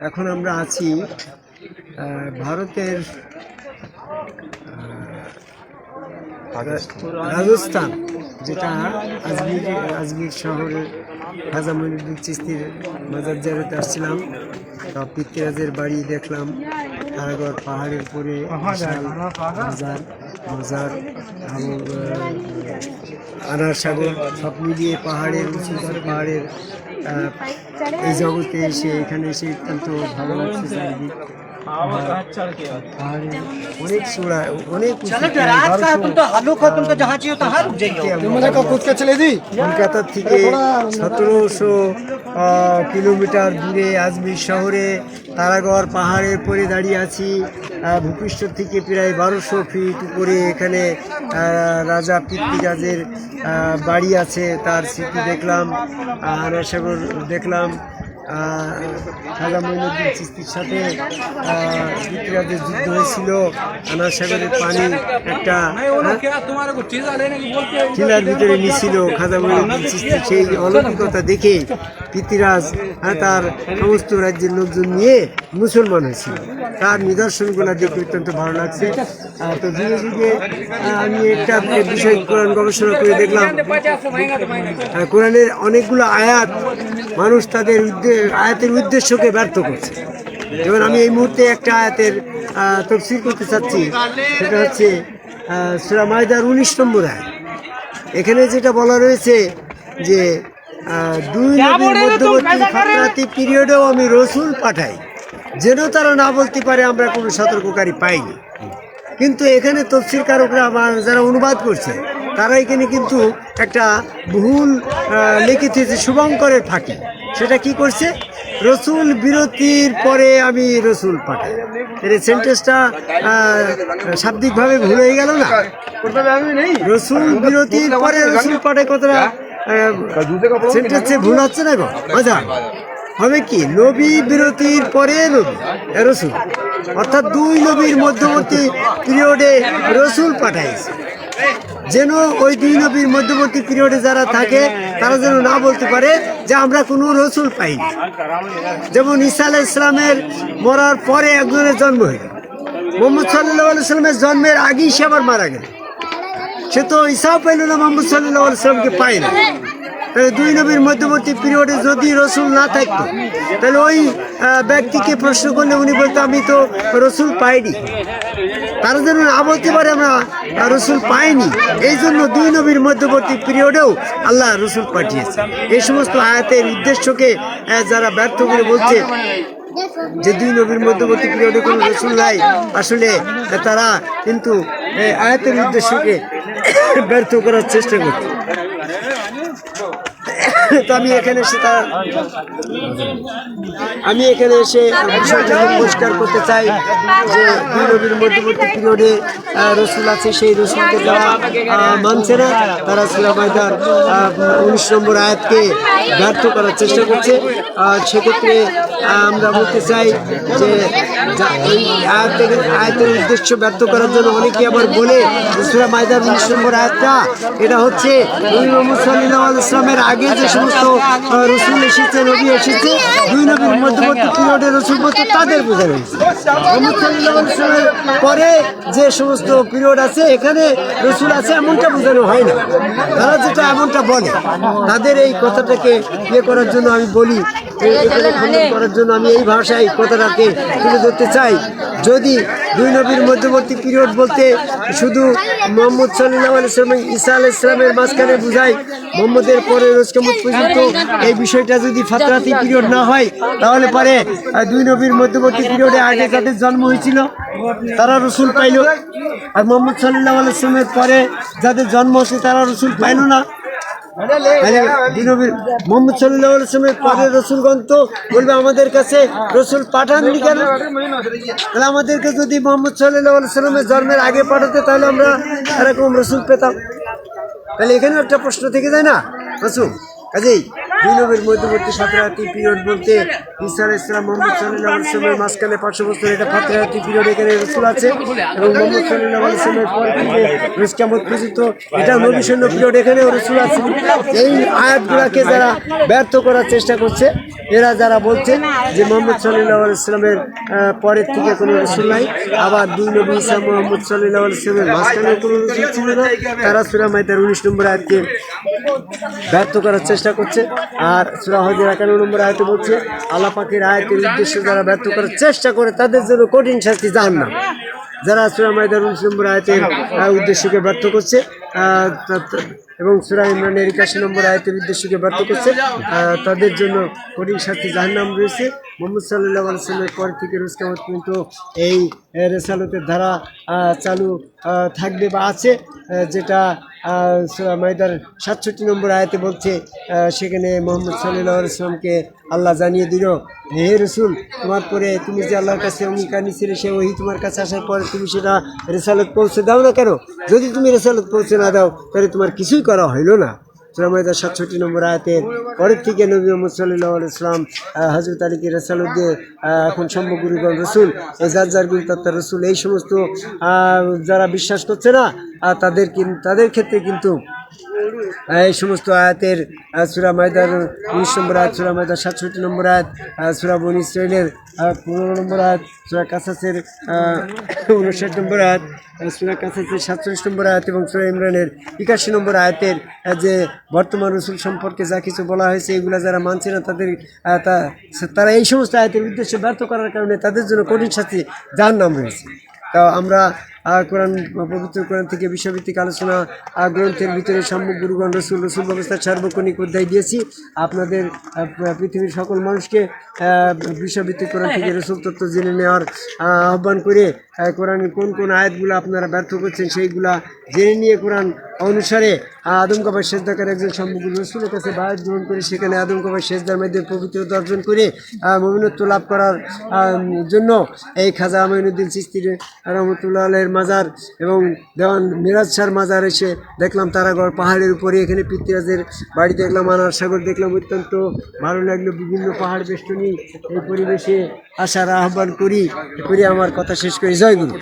এখন আমরা আছি ভারতের রাজস্থান, যেটা আজমির আজমির শহরের খাজা মনিরুদ্দিন চিস্তির মাজার জারাতে আসছিলাম। পিতৃরাজের বাড়ি দেখলাম তারাগড় পাহাড়ের উপরে মাজার মাজার এবং আনার সাগর সব মিলিয়ে পাহাড়ের উঁচু পাহাড়ের এই জগতে এসে এখানে এসে অত্যন্ত ভালো লাগছে চারিদিক। কলকাতা থেকে সতেরোশো কিলোমিটার দূরে আজমির শহরে তারাগড় পাহাড়ের পরে দাঁড়িয়ে আছি ভূপৃষ্ঠ থেকে প্রায় বারোশো ফিট উপরে এখানে রাজা পৃথ্বীরাজের বাড়ি আছে, তার স্মৃতি দেখলাম। আনাসাগর দেখলাম খাজা মঈনুদ্দিন চিস্তির সাথে পৃথ্বীরাজের যুদ্ধ হয়েছিল। আনাসাগরের পানি একটা হ্যাঁ, টিলার ভিতরে মিছিল খাজা মঈনুদ্দিন চিস্তি। সেই অলৌকিকতা দেখে পৃথ্বীরাজ হ্যাঁ, তার সমস্ত রাজ্যের লোকজন নিয়ে মুসলমান হয়েছিল। তার নিদর্শনগুলো দেখে অত্যন্ত ভালো লাগছে। তো যুগে আহ, আমি একটা বিষয় কোরআন গবেষণা করে দেখলাম। কোরআনের অনেকগুলো আয়াত মানুষ তাদের আয়াতের উদ্দেশ্যকে ব্যর্থ করছে। যেমন আমি এই মুহূর্তে একটা আয়াতের তফসিল করতে চাচ্ছি সেটা হচ্ছে সুরা মায়দার উনিশ নম্বর আয়াত। এখানে যেটা বলা রয়েছে যে দুই নবীর মধ্যবর্তী ফাতরাতি পিরিয়ডেও আমি রসুল পাঠাই। যেন তারা না বলতে পারে আমরা কোনো সতর্ককারী পাইনি। কিন্তু এখানে তফসির কারকরা আমার যারা অনুবাদ করছে তারা এখানে কিন্তু একটা ভুল লিখিত হয়েছে শুভঙ্করের ফাঁকি সেটা কি করছে? রসুল বিরতির পরে আমি রসুল পাঠাই। এর সেন্টেন্সটা শাব্দিকভাবে ভুল হয়ে গেল না? রসুল বিরতির পরে রসুল পাঠায় কতটা সেন্টেন্সে ভুল হচ্ছে না গো? মজা। হবে কি? নবী বিরতির পরে নবী রসুল। অর্থাৎ দুই নবীর মধ্যবর্তী পিরিয়ডে রসুল পাঠাইছে। যেন ওই দুই নবীর মধ্যবর্তী পিরিয়ডে যারা থাকে, তারা যেন না বলতে পারে যে আমরা কোনো রসুল পাই যেমন ঈসা আলাহ ইসলামের মরার পরে একজনের জন্ম হইল। মোহাম্মদ সাল্লাহ সাল্লামের জন্মের আগেই সে আবার মারা গেল। সে তো ঈসাও পাইল না, মোহাম্মদ সাল্লাহ সাল্লামকে পায় না দুই নবীর মধ্যবর্তী পিরিয়ডে যদি রসুল না থাকতো, তাহলে ওই ব্যক্তিকে প্রশ্ন করলে উনি বলতো, আমি তো রসুল পাইনি। তারা যেন না বলতে পারে আমরা রসুল পাইনি। এই জন্য দুই নবীর মধ্যবর্তী পিরিয়ডেও আল্লাহ রসুল পাঠিয়েছে। এই সমস্ত আয়াতের উদ্দেশ্যকে যারা ব্যর্থ করে বলছে যে দুই নবীর মধ্যবর্তী পিরিয়ডে কোনো রসুল নাই, আসলে তারা কিন্তু আয়াতের উদ্দেশ্যকে ব্যর্থ করার চেষ্টা করছে। তো আমি এখানে এসে তা আমি এখানে এসে বিষয়টাকে পরিষ্কার করতে চাই যে নবীর মধ্যবর্তী পিরিয়ডে রসুল আছে, সেই রসুলকে যারা মানছে না, তারা সুরামাইদার উনিশ নম্বর আয়াতকে ব্যর্থ করার চেষ্টা করছে। সেক্ষেত্রে আমরা বলতে চাই যে আয়াতের আয়াতের উদ্দেশ্য ব্যর্থ করার জন্য অনেকে আবার বলে সুরা মাইদার উনিশ নম্বর আয়াতটা, এটা হচ্ছে মোহাম্মদ সাল্লাহ ইসলামের আগে যে সমস্ত রসুল এসেছে নবী এসেছে, দুই নবীর মধ্যবর্তী পিরিয়ডে রসুল বলতে তাদের হয়েছে মোহাম্মদ পরে যে সমস্ত পিরিয়ড আছে, এখানে রসুল আছে, এমনটা বোঝানো হয় না। তারা যেটা এমনটা বলে, তাদের এই কথাটাকে ইয়ে করার জন্য আমি বলি করার জন্য আমি এই ভাষায় কথাটাকে তুলে ধরতে চাই। যদি দুই নবীর মধ্যবর্তী পিরিয়ড বলতে শুধু মোহাম্মদ সাল্লাহ আলাইসলাম ঈসা আলাহ ইসলামের মাঝখানে বুঝায় মোহাম্মদের পরে রোজকামত পর্যন্ত এই বিষয়টা যদি ফাতরাতি পিরিয়ড না হয়, তাহলে পরে দুই নবীর মধ্যবর্তী পিরিয়ডে আগে যাদের জন্ম হয়েছিল, তারা রসুল পাইল। আর মোহাম্মদ সাল্লাহ আলাইসলামের পরে যাদের জন্ম হচ্ছে তারা রসুল পাইল না। মোহাম্মদ সাল্লাহ আলাইসলামের পরে রসুলগঞ্জ তো বলবে আমাদের কাছে রসুল পাঠাননি কেন? তাহলে আমাদেরকে যদি মোহাম্মদ সাল্লাহ সাল্লামের জন্মের আগে পাঠাতে তাহলে আমরা এরকম রসুল পেতাম। তাহলে এখানেও একটা প্রশ্ন থেকে যায় না? রসুল কাজেই নবীর মধ্যবর্তী ফাতরাহাতি পিরিয়ড বলতে ঈসা আলাইহিস সালাম মোহাম্মদ সাল্লাল্লাহু আলাইহি সাল্লামের মাঝখানে পাঁচশো বছর এটা ফাতরাহাতি পিরিয়ড এখানে রসুল আছে এবং মোহাম্মদ সাল্লাল্লাহু আলাইহি সাল্লামের পর থেকে রোজ কিয়ামত পর্যন্ত এটা নবী সৈন্য পিরিয়ড এখানেও রসুল আছে। এই আয়াতগুলোকে যারা ব্যর্থ করার চেষ্টা করছে, এরা যারা বলছে যে মোহাম্মদ সাল্লাহ ইসলামের পরের থেকে কোনো রসুল নাই। আবার দুই নবী ইসলাম মোহাম্মদ সাল্লাহ ইসলামের মাঝখানে কোনো রসুল ছিল না। তারা সুরা মাইতার উনিশ নম্বর আয়াতকে ব্যর্থ করার চেষ্টা করছে। আর সুরা হজের একান্ন নম্বর আয়তে বলছে, আল্লাহ আয়তের উদ্দেশ্যে যারা ব্যর্থ করার চেষ্টা করে, তাদের জন্য কঠিন শাস্তি জান না যারা সুরা মাইদার উনিশ নম্বর আয়তের উদ্দেশ্যকে ব্যর্থ করছে এবং সুরা ইমরানের একাশি নম্বর আয়তের উদ্দেশ্যকে ব্যর্থ করছে তাদের জন্য কঠিন শাস্তি জাহান্নাম রয়েছে। মোহাম্মদ সাল্লাহ আলসালামের পর থেকে রোজ পর্যন্ত এই রেসালতের ধারা চালু থাকবে বা আছে যেটা মাইদার সাতষট্টি নম্বর আয়াতে বলছে সেখানে মোহাম্মদ সাল্লাহ আল্লাহ জানিয়ে দিল, হে রসুল, তোমার পরে তুমি যে আল্লাহর কাছে অঙ্গীকার নিছিলে সে ওই তোমার কাছে আসার পরে তুমি সেটা রেসালত পৌঁছে দাও না কেন? যদি তুমি রেসালত পৌঁছে না দাও, তাহলে তোমার কিছুই করা হইল না। সাতষট্টি নম্বর আয়াতের পরের থেকে নবী মোহাম্মদ সাল্লাহ ইসলাম হজরত আলীকে রসাল উদ্দিন আহ, এখন সম্ভগুরুগণ রসুল যার গুরু তত্ত্ব রসুল এই সমস্ত যারা বিশ্বাস করছে না তাদের তাদের ক্ষেত্রে কিন্তু এই সমস্ত আয়াতের সূরা মায়দার উনিশ নম্বর আয়াত, সুরা মায়দার সাতষট্টি নম্বর আয়াত সূরা বনি ইসরায়েলের পনেরো নম্বর আয়াত, সুরা কাসাসের উনষাট নম্বর আয়াত সুরা কাসাসের সাতচল্লিশ নম্বর আয়াত এবং সুরা ইমরানের একাশি নম্বর আয়াতের যে বর্তমান রসুল সম্পর্কে যা কিছু বলা হয়েছে, এগুলো যারা মানছে না তাদের তারা এই সমস্ত আয়াতের উদ্দেশ্যে ব্যর্থ করার কারণে তাদের জন্য কঠিন শাস্তি যার নাম রয়েছে তা আমরা কোরআন পবিত্র কোরআন থেকে বিশ্বভিত্তিক আলোচনা গ্রন্থের ভিতরে সম্মুখ গুরুগণ, রসুল রসুল ব্যবস্থার সার্বক্ষণিক অধ্যায় দিয়েছি। আপনাদের পৃথিবীর সকল মানুষকে বিশ্বভিত্তিক কোরআন থেকে রসুল তত্ত্ব জেনে নেওয়ার আহ্বান করে কোরআনের কোন কোন আয়াতগুলো আপনারা ব্যর্থ করছেন সেইগুলা জেনে নিয়ে কোরআন অনুসারে আদম কাবার একজন সম্মুখ রসুলের কাছে বায়াত গ্রহণ করে, সেখানে আদম কাবার সেজদার মধ্যে পবিত্রতা অর্জন করে মমিনত্ব লাভ করার জন্য এই খাজা আমাইনুদ্দিন চিস্তির রহমতুল্লাহ আলের মাজার এবং দেওয়ান মিরাজ শাহর মাজার এসে দেখলাম তারাগড় পাহাড়ের উপরে, এখানে পৃথ্বীরাজের বাড়ি দেখলাম আনার সাগর দেখলাম, অত্যন্ত ভালো লাগল, বিভিন্ন পাহাড় বেষ্টনী, এই পরিবেশে আসার আহ্বান করি করি আমার কথা শেষ করি। জয় গুরু।